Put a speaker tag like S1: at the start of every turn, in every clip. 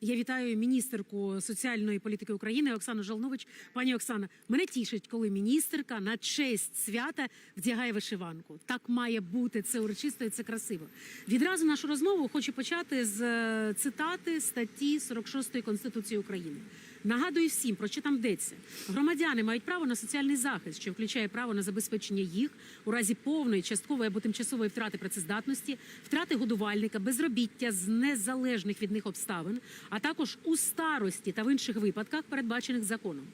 S1: Я вітаю міністерку соціальної політики України Оксану Жалнович. Пані Оксана, мене тішить, коли міністерка на честь свята вдягає вишиванку. Так має бути це урочисто і це красиво. Відразу нашу розмову хочу почати з е, цитати статті 46 Конституції України. Нагадую всім, про що там йдеться. Громадяни мають право на соціальний захист, що включає право на забезпечення їх у разі повної, часткової або тимчасової втрати працездатності, втрати годувальника, безробіття з незалежних від них обставин, а також у старості та в інших випадках, передбачених законом.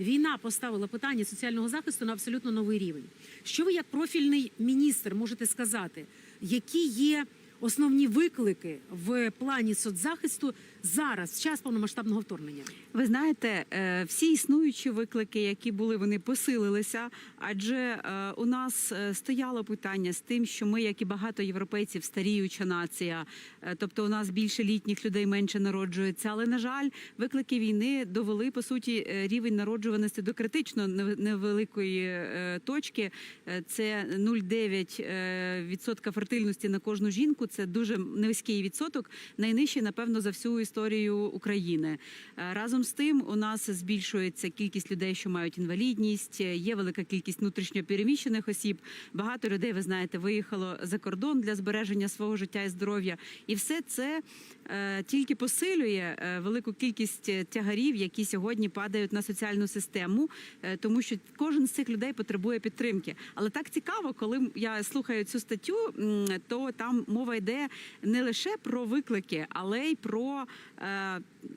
S1: Війна поставила питання соціального захисту на абсолютно новий рівень. Що ви, як профільний міністр, можете сказати, які є основні виклики в плані соцзахисту зараз, в час повномасштабного вторгнення?
S2: Ви знаєте, е, всі існуючі виклики, які були, вони посилилися. Адже е, у нас е, стояло питання з тим, що ми, як і багато європейців, старіюча нація, тобто у нас більше літніх людей менше народжується. Але на жаль, виклики війни довели по суті рівень народжуваності до критично невеликої точки. Це 0,9% е, відсотка фертильності на кожну жінку. Це дуже низький відсоток, найнижчий, напевно, за всю історію України. Е, Разом з тим, у нас збільшується кількість людей, що мають інвалідність. е, Є велика кількість внутрішньопереміщених осіб. Багато людей, ви знаєте, виїхало за кордон для збереження свого життя і здоров'я. І все це е, тільки посилює велику кількість тягарів, які сьогодні падають на соціальну систему, тому що кожен з цих людей потребує підтримки. Але так цікаво, коли я слухаю цю статтю, то там мова йде не лише про виклики, але й про,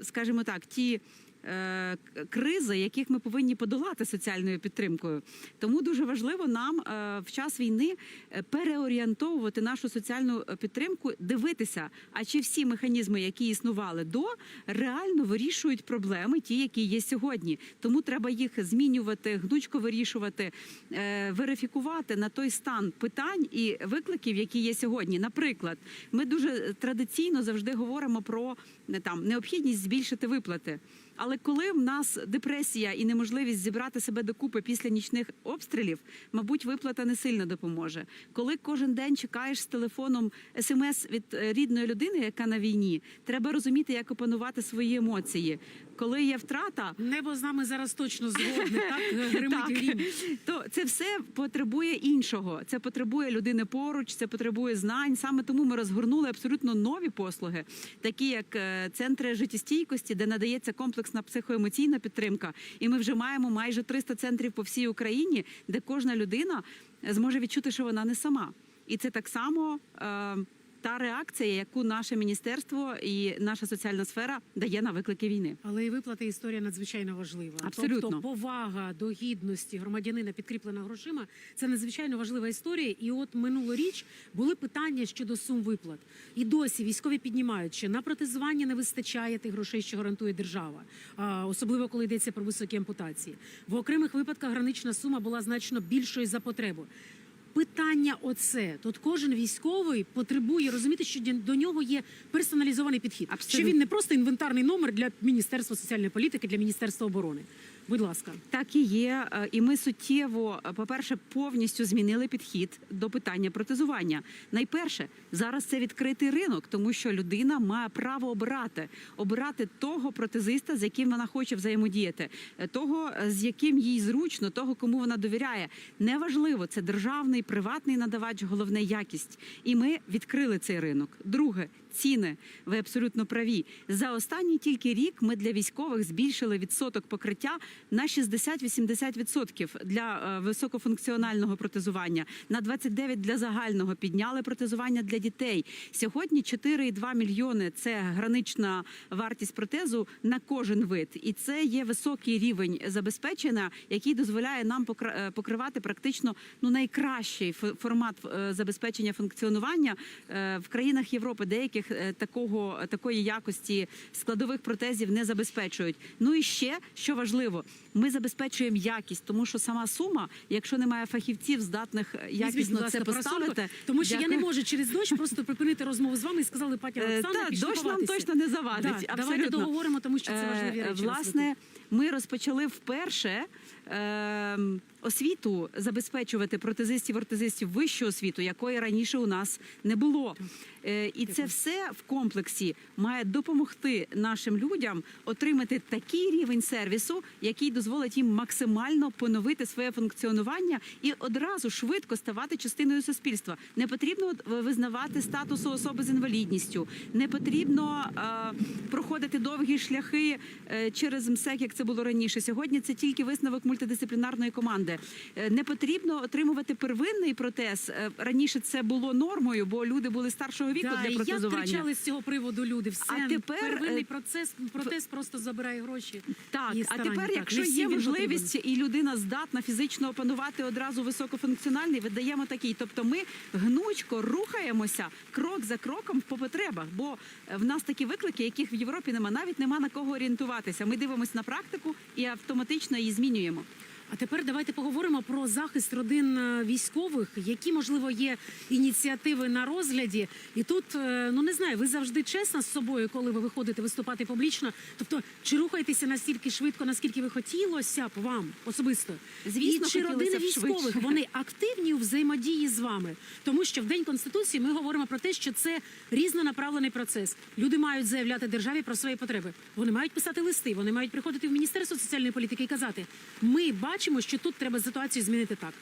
S2: скажімо так, ті. Е, Кризи, яких ми повинні подолати соціальною підтримкою, тому дуже важливо нам е, в час війни е, переорієнтовувати нашу соціальну підтримку, дивитися, а чи всі механізми, які існували до, реально вирішують проблеми, ті, які є сьогодні. Тому треба їх змінювати, гнучко вирішувати, верифікувати на той стан питань і викликів, які є сьогодні. Наприклад, ми дуже традиційно завжди говоримо про там необхідність збільшити виплати. Але коли в нас депресія і неможливість зібрати себе докупи після нічних обстрілів, мабуть, виплата не сильно допоможе. Коли кожен день чекаєш з телефоном смс від е, рідної людини, яка на війні, треба розуміти, як опанувати свої емоції. Коли є втрата,
S1: Небо з нами зараз точно згодне, так гримить
S2: Так.
S1: грім.
S2: то це все потребує іншого. Це потребує людини поруч, це потребує знань. Саме тому ми розгорнули абсолютно нові послуги, такі як е, центри життєстійкості, де надається комплексна психоемоційна підтримка. І ми вже маємо майже 300 центрів по всій Україні, де кожна людина зможе відчути, що вона не сама. І це так само. Е, та реакція, яку наше міністерство і наша соціальна сфера дає на виклики війни.
S1: Але і виплата історія надзвичайно важлива.
S2: Абсолютно.
S1: Тобто повага до гідності громадянина підкріплена грошима це надзвичайно важлива історія. І от минулоріч були питання щодо сум виплат. І досі військові піднімають, що на протезування не вистачає тих грошей, що гарантує держава, особливо коли йдеться про високі ампутації. В окремих випадках гранична сума була значно більшою за потребу. Питання оце тут кожен військовий потребує розуміти, що до нього є персоналізований підхід.
S2: Абсолютно.
S1: Що він не просто інвентарний номер для Міністерства соціальної політики, для Міністерства оборони. Будь ласка,
S2: Так і є. Е, І ми суттєво, е, по-перше, повністю змінили підхід до питання протезування. Найперше, зараз це відкритий ринок, тому що людина має право обирати, обирати того протезиста, з яким вона хоче взаємодіяти, е, того, з яким їй зручно, того, кому вона довіряє. Неважливо, це державний, приватний надавач, головне якість. І ми відкрили цей ринок. Друге. Ціни, ви абсолютно праві. За останній тільки рік ми для військових збільшили відсоток покриття на 60-80% для е, високофункціонального протезування, на 29% для загального підняли протезування для дітей. Сьогодні 4,2 мільйони це гранична вартість протезу на кожен вид, і це є високий рівень забезпечення, який дозволяє нам е, покривати практично ну найкращий формат е, забезпечення функціонування в країнах Європи. Деяких такого такої якості складових протезів не забезпечують. Ну і ще що важливо, ми забезпечуємо якість, тому що сама сума, якщо немає фахівців, здатних е, якісно це поставити,
S1: тому що я не можу через дощ просто припинити розмову з вами і сказали пані
S2: Е,
S1: Оксана, пішли
S2: дощ нам точно не завадить. Абсолютно.
S1: договоримо, тому що це
S2: Е,
S1: важливі речі.
S2: Власне, ми розпочали вперше е, освіту забезпечувати протезистів, ортезистів вищу освіту, якої раніше у нас не було. Е, і це все в комплексі має допомогти нашим людям отримати такий рівень сервісу, який дозволить їм максимально поновити своє функціонування і одразу швидко ставати частиною суспільства. Не потрібно визнавати статусу особи з інвалідністю, не потрібно е, проходити довгі шляхи е, через МСЕК, як це було раніше. Сьогодні це тільки висновок мультидисциплінарної команди. Е, Не потрібно отримувати первинний протез. Е, Раніше це було нормою, бо люди були старшого віку
S1: Да,
S2: для
S1: і як кричали з цього приводу люди? Все,
S2: А тепер,
S1: первинний
S2: е,
S1: процес, протез просто забирає гроші.
S2: Так,
S1: і
S2: а тепер,
S1: Так,
S2: якщо є можливість і людина здатна фізично опанувати одразу високофункціональний, видаємо такий. Тобто ми гнучко рухаємося крок за кроком по потребах. Бо в нас такі виклики, яких в Європі нема, навіть нема на кого орієнтуватися. Ми дивимося на практику і автоматично її змінюємо.
S1: А тепер давайте поговоримо про захист родин е, військових, які можливо є ініціативи на розгляді. І тут е, ну не знаю, ви завжди чесна з собою, коли ви виходите виступати публічно. Тобто, чи рухаєтеся настільки швидко, наскільки ви хотілося б вам особисто?
S2: Звісно,
S1: і чи родини військових
S2: швидше.
S1: вони активні у взаємодії з вами? Тому що в день конституції ми говоримо про те, що це різнонаправлений процес. Люди мають заявляти державі про свої потреби. Вони мають писати листи, вони мають приходити в міністерство соціальної політики і казати: ми бачимо, що тут треба ситуацію змінити так.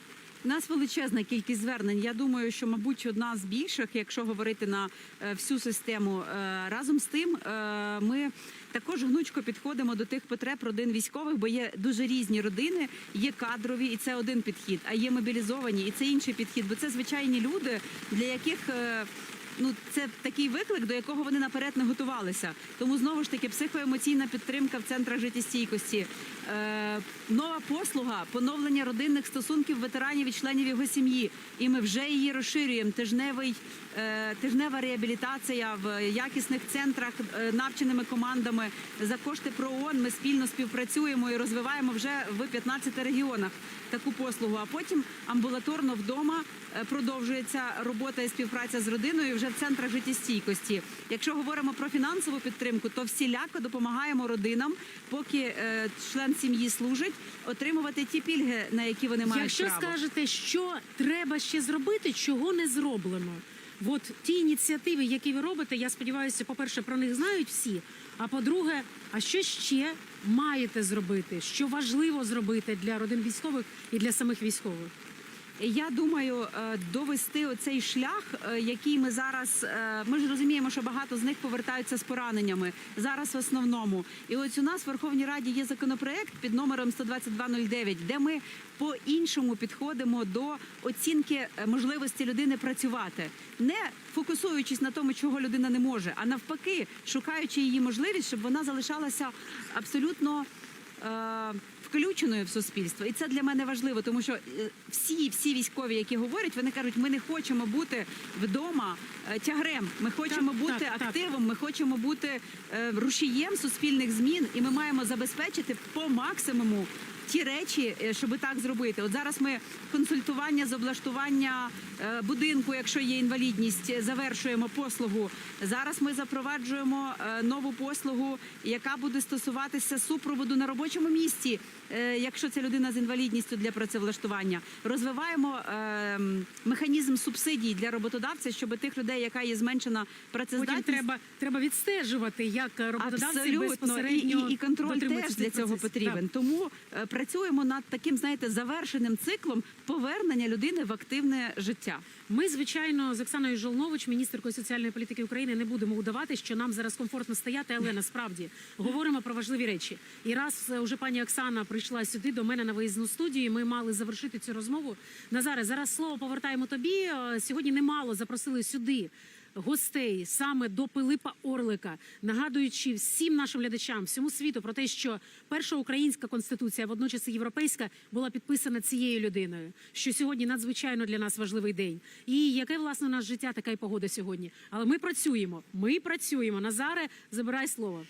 S2: У нас величезна кількість звернень. Я думаю, що, мабуть, одна з більших, якщо говорити на е, всю систему. Е, Разом з тим, е, ми також гнучко підходимо до тих потреб родин військових, бо є дуже різні родини, є кадрові, і це один підхід, а є мобілізовані, і це інший підхід. Бо це звичайні люди, для яких ну це такий виклик, до якого вони наперед не готувалися. Тому знову ж таки психоемоційна підтримка в центрах життєстійкості, нова послуга, поновлення родинних стосунків ветеранів і членів його сім'ї. І ми вже її розширюємо. Тижневий е, тижнева реабілітація в якісних центрах е, навченими командами за кошти ПРООН Ми спільно співпрацюємо і розвиваємо вже в 15 регіонах таку послугу. А потім амбулаторно вдома е, продовжується робота і співпраця з родиною вже в центрах життєстійкості. Якщо говоримо про фінансову підтримку, то всіляко допомагаємо родинам, поки е, член сім'ї служить, отримувати ті пільги, на які вони мають
S1: Якщо
S2: право.
S1: скажете, що треба ще зробити, чого не зроблено. От ті ініціативи, які ви робите, я сподіваюся, по-перше, про них знають всі. А по-друге, а що ще маєте зробити? Що важливо зробити для родин військових і для самих військових?
S2: Я думаю, е, довести оцей шлях, е, який ми зараз. е, Ми ж розуміємо, що багато з них повертаються з пораненнями зараз в основному. І ось у нас в Верховній Раді є законопроект під номером 12209, де ми по-іншому підходимо до оцінки можливості людини працювати, не фокусуючись на тому, чого людина не може, а навпаки, шукаючи її можливість, щоб вона залишалася абсолютно. Е, Включеною в суспільство, і це для мене важливо, тому що е, всі, всі військові, які говорять, вони кажуть, ми не хочемо бути вдома тягрем, тягарем. Ми хочемо
S1: Так,
S2: бути
S1: так, так.
S2: активом, ми хочемо бути е, рушієм суспільних змін, і ми маємо забезпечити по максимуму ті речі, е, щоб так зробити. От зараз ми консультування з облаштування е, будинку, якщо є інвалідність, завершуємо послугу. Зараз ми запроваджуємо е, нову послугу, яка буде стосуватися супроводу на робочому місці, якщо це людина з інвалідністю для працевлаштування. Розвиваємо механізм субсидій для роботодавця, щоб тих людей, яка є зменшена
S1: Потім треба, треба відстежувати, як роботодавці
S2: Абсолютно і,
S1: безпосередньо
S2: і, і контроль теж для цього
S1: процесів.
S2: потрібен. Тому е, працюємо над таким, знаєте, завершеним циклом повернення людини в активне життя.
S1: Ми, звичайно, з Оксаною Жолнович, міністеркою соціальної політики України, не будемо удавати, що нам зараз комфортно стояти, але насправді говоримо про важливі речі. І раз е, уже пані Оксана прийшла сюди до мене на виїзну студію, ми мали завершити цю розмову. Назаре, зараз слово повертаємо тобі. Е, Сьогодні немало запросили сюди. Гостей саме до Пилипа Орлика, нагадуючи всім нашим глядачам, всьому світу про те, що перша українська конституція, водночас і європейська, була підписана цією людиною. Що сьогодні надзвичайно для нас важливий день. І яке власне у нас життя, така й погода сьогодні. Але ми працюємо. Ми працюємо. Назаре, забирай слово.